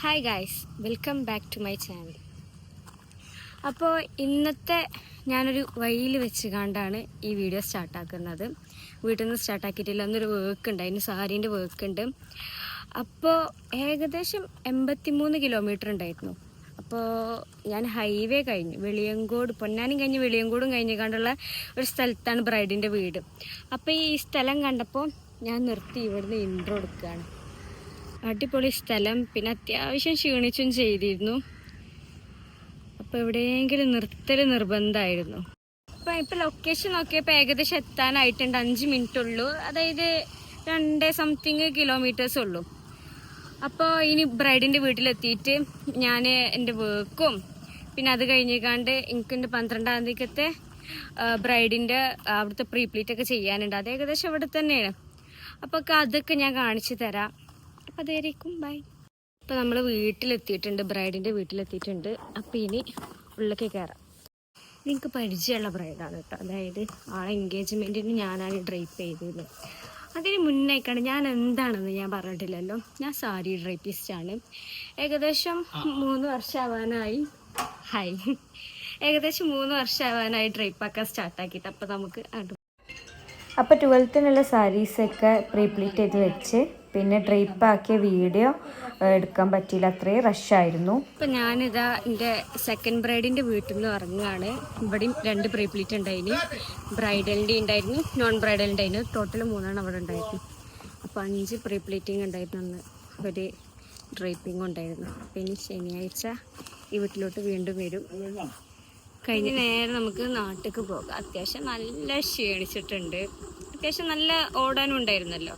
Hi guys welcome back to my channel അപ്പോൾ ഇന്നത്തെ ഞാനൊരു വഴിയിൽ വെച്ച് കണ്ടാണ് ഈ വീഡിയോ സ്റ്റാർട്ടാക്കുന്നത് വീട്ടിൽ നിന്ന് സ്റ്റാർട്ടാക്കിയിട്ടില്ല അന്നൊരു വർക്ക് ഉണ്ട് അതിന് സാരീന്റെ വർക്ക് ഉണ്ട്. അപ്പോൾ ഏകദേശം എൺപത്തിമൂന്ന് കിലോമീറ്റർ ഉണ്ടായിരുന്നു. അപ്പോൾ ഞാൻ ഹൈവേ കഴിഞ്ഞു. വെളിയങ്കോട് പൊന്നാനും കഴിഞ്ഞ് വെളിയങ്കോടും കഴിഞ്ഞ് കണ്ടുള്ള ഒരു സ്ഥലത്താണ് ബ്രൈഡിന്റെ വീട്. അപ്പോൾ ഈ സ്ഥലം കണ്ടപ്പോൾ ഞാൻ നിർത്തി. ഇവിടുന്ന് ഇൻട്രോ എടുക്കുകയാണ്. അടിപൊളി സ്ഥലം. പിന്നെ അത്യാവശ്യം ക്ഷീണിച്ചും ചെയ്തിരുന്നു. അപ്പോൾ എവിടെയെങ്കിലും നിർത്തൽ നിർബന്ധമായിരുന്നു അപ്പം ഇപ്പോൾ ലൊക്കേഷൻ നോക്കിയപ്പോൾ ഏകദേശം എത്താനായിട്ടുണ്ട്. അഞ്ച് മിനിറ്റ് ഉള്ളൂ അതായത് രണ്ട് സംതിങ് കിലോമീറ്റേഴ്സ് ഉള്ളൂ. അപ്പോൾ ഇനി ബ്രൈഡിന്റെ വീട്ടിലെത്തിയിട്ട് ഞാൻ എന്റെ വർക്കും പിന്നെ അത് കഴിഞ്ഞേക്കാണ്ട് എനിക്ക് എന്റെ പന്ത്രണ്ടാം തീയതിക്കത്തെ ബ്രൈഡിന്റെ അവിടുത്തെ പ്രീപ്ലീറ്റ് ഒക്കെ ചെയ്യാനുണ്ട്. അത് ഏകദേശം ഇവിടെ തന്നെയാണ്. അപ്പോൾ അതൊക്കെ ഞാൻ കാണിച്ചു തരാം. അപ്പോൾ അതായിരിക്കും. ബൈ അപ്പോൾ നമ്മൾ വീട്ടിലെത്തിയിട്ടുണ്ട്. ബ്രൈഡിന്റെ വീട്ടിലെത്തിയിട്ടുണ്ട്. അപ്പോൾ ഇനി ഉള്ളിലേക്ക് കയറാം നിങ്ങൾക്ക് പരിചയമുള്ള ബ്രൈഡാണ് കേട്ടോ. അതായത് ആളെ എൻഗേജ്മെന്റിന് ഞാനാണ് ഡ്രൈപ്പ് ചെയ്തത്. അതിന് മുന്നേക്കാണ് ഞാൻ എന്താണെന്ന് ഞാൻ പറഞ്ഞിട്ടില്ലല്ലോ. ഞാൻ സാരി ഡ്രൈപ്പിസ്റ്റാണ് ഏകദേശം മൂന്ന് വർഷമാവാനായി ഹായ് ഏകദേശം മൂന്ന് വർഷമാവാനായി ഡ്രൈപ്പാക്കാൻ സ്റ്റാർട്ടാക്കിയിട്ട് അപ്പോൾ നമുക്ക് അടു അപ്പോൾ ട്വൽത്തിനുള്ള സാരീസൊക്കെ പ്രീപ്ലീറ്റ് ചെയ്ത് വെച്ച് പിന്നെ ട്രിപ്പ് ആക്കിയ വീഡിയോ എടുക്കാൻ പറ്റിയില്ല. അത്രയും റഷായിരുന്നു. ഇപ്പം ഞാനിതാ എന്റെ സെക്കൻഡ് ബ്രൈഡിന്റെ വീട്ടിൽ നിന്ന് ഇറങ്ങുകയാണ് ഇവിടെയും രണ്ട് പ്രീപ്ലീറ്റ് ഉണ്ടായിന്. ബ്രൈഡലിന്റെ ഉണ്ടായിരുന്നു നോൺ ബ്രൈഡലിന്റെ ഉണ്ടായിരുന്നു. ടോട്ടൽ മൂന്നെണ്ണം അവിടെ ഉണ്ടായിരുന്നു. അപ്പോൾ അഞ്ച് പ്രീപ്ലീറ്റിംഗ് ഉണ്ടായിരുന്നു അന്ന്. ഒരു ഡ്രൈപ്പിംഗ് ഉണ്ടായിരുന്നു. പിന്നെ ശനിയാഴ്ച ഈ വീട്ടിലോട്ട് വീണ്ടും വരും. കഴിഞ്ഞ് നേരെ നമുക്ക് നാട്ടിലേക്ക് പോകാം. അത്യാവശ്യം നല്ല ക്ഷീണിച്ചിട്ടുണ്ട്. അത്യാവശ്യം നല്ല ഓടാനും ഉണ്ടായിരുന്നല്ലോ.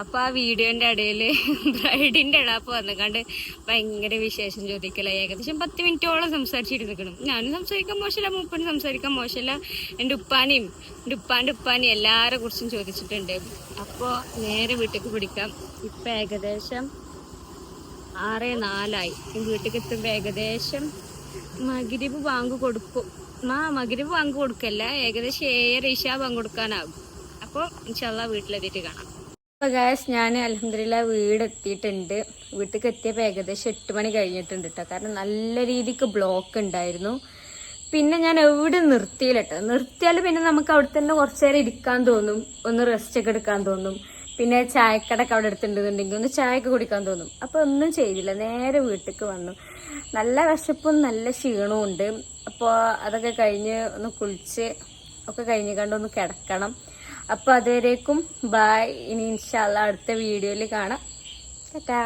അപ്പോൾ ആ വീഡിയോന്റെ ഇടയിൽ ബ്രൈഡിന്റെ ഇടാപ്പ് വന്നിക്കാണ്ട് ഭയങ്കര വിശേഷം ചോദിക്കല. ഏകദേശം പത്ത് മിനിറ്റോളം സംസാരിച്ചിരുന്നിക്കണം. ഞാനും സംസാരിക്കാൻ മോശമില്ല മൂപ്പനും സംസാരിക്കാൻ മോശമില്ല എന്റെ ഉപ്പാനെയും എന്റെ ഉപ്പാന്റെ ഉപ്പാനെയും എല്ലാവരെ കുറിച്ചും ചോദിച്ചിട്ടുണ്ട്. അപ്പോൾ നേരെ വീട്ടിലേക്ക് പിടിക്കാം. ഇപ്പം ഏകദേശം ആറ് നാലായി. വീട്ടിലേക്ക് എത്തുമ്പോൾ ഏകദേശം മകിരിവ് ബാങ്ക് കൊടുക്കും. ആ മകിരിവ് ബാങ്ക് കൊടുക്കല്ല. ഏകദേശം ഏഴര ഇഷ ബാങ്ക് കൊടുക്കാനാകും അപ്പോൾ ഇൻഷാല്ല വീട്ടിലെത്തിയിട്ട് കാണാം. അപ്പോൾ ഞാൻ അലഹമില്ല വീടെത്തിയിട്ടുണ്ട്. വീട്ടിലേക്ക് എത്തിയപ്പോൾ ഏകദേശം എട്ട് മണി കഴിഞ്ഞിട്ടുണ്ട് കേട്ടോ കാരണം നല്ല രീതിക്ക് ബ്ലോക്ക് ഉണ്ടായിരുന്നു. പിന്നെ ഞാൻ എവിടെ നിർത്തിയില്ല കേട്ടോ നിർത്തിയാൽ പിന്നെ നമുക്ക് അവിടെ തന്നെ കുറച്ച് നേരം ഇരിക്കാൻ തോന്നും. ഒന്ന് റെസ്റ്റ് ഒക്കെ എടുക്കാൻ തോന്നും. പിന്നെ ചായക്കടക്ക് അവിടെ എടുത്തിട്ടുണ്ടെന്നുണ്ടെങ്കിൽ ഒന്ന് ചായയൊക്കെ കുടിക്കാൻ തോന്നും. അപ്പോൾ ഒന്നും ചെയ്തില്ല. നേരെ വീട്ടിലേക്ക് വന്നു. നല്ല വിശപ്പും നല്ല ക്ഷീണവും ഉണ്ട്. അപ്പോൾ അതൊക്കെ കഴിഞ്ഞ് ഒന്ന് കുളിച്ച് ഒക്കെ കഴിഞ്ഞ് കണ്ട് ഒന്ന് കിടക്കണം. അപ്പോൾ അതുവരേക്കും ബായ് ഇനി ഇൻഷാല്ല അടുത്ത വീഡിയോയിൽ കാണാം. ടാറ്റാ.